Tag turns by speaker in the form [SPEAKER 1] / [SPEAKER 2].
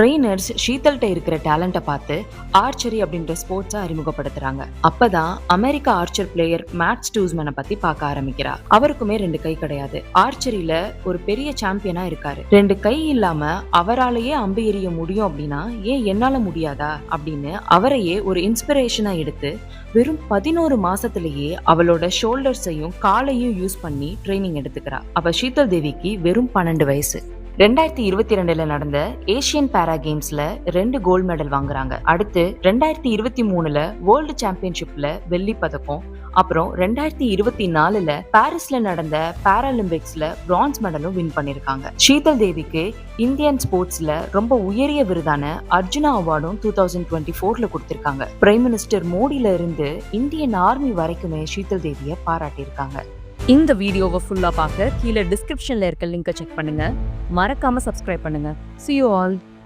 [SPEAKER 1] Trainers ஷீதல்கிட்ட இருக்கிற டேலண்ட்டை பார்த்து archery அப்படின்ற ஸ்போர்ட்ஸை அறிமுகப்படுத்துறாங்க. அப்பதான் அமெரிக்க ஆர்ச்சர் பிளேயர் மேட் ஸ்டூஸ்மனை பத்தி பார்க்க ஆரம்பிக்கிறா அவருக்குமே ரெண்டு கை கிடையாது. ஆர்ச்சரியில ஒரு பெரிய சாம்பியனா இருக்காரு. ரெண்டு கை இல்லாம அவராலேயே அம்பு எறிய முடியும் அப்படின்னா ஏன் என்னால முடியாதா? அப்படின்னு அவரையே ஒரு இன்ஸ்பிரேஷனா எடுத்து வெறும் பதினோரு மாசத்திலேயே அவளோட ஷோல்டர்ஸையும் காலையும் யூஸ் பண்ணி ட்ரைனிங் எடுத்துக்கிறா அவ ஷீதல் தேவிக்கு வெறும் பன்னெண்டு வயசு. ரெண்டாயிரத்தி இருபத்தி ரெண்டுல நடந்த ஏசியன் பேரா கேம்ஸ்ல ரெண்டு கோல்டு மெடல் வாங்குறாங்க. அடுத்து ரெண்டாயிரத்தி இருபத்தி மூணுல வேர்ல்டு சாம்பியன்ஷிப்ல வெள்ளி பதக்கம் அப்புறம் ரெண்டாயிரத்தி இருபத்தி நாலுல பாரிஸ்ல நடந்த பாராலிம்பிக்ஸ்ல பிரான்ஸ் மெடலும் வின் பண்ணிருக்காங்க. ஷீதல் தேவிக்கு இந்தியன் ஸ்போர்ட்ஸ்ல ரொம்ப உயரிய விருதான அர்ஜுனா அவார்டும் டூ தௌசண்ட் டுவெண்ட்டி ஃபோர்ல கொடுத்திருக்காங்க. பிரைம் மினிஸ்டர் மோடியில இருந்து இந்தியன் ஆர்மி வரைக்குமே ஷீதல் தேவியை பாராட்டியிருக்காங்க.
[SPEAKER 2] இந்த வீடியோவை ஃபுல்லாக பார்க்க கீழே டிஸ்கிரிப்ஷனில் இருக்க லிங்கை செக் பண்ணுங்கள் மறக்காம சப்ஸ்கிரைப் பண்ணுங்கள் சி யூ ஆல்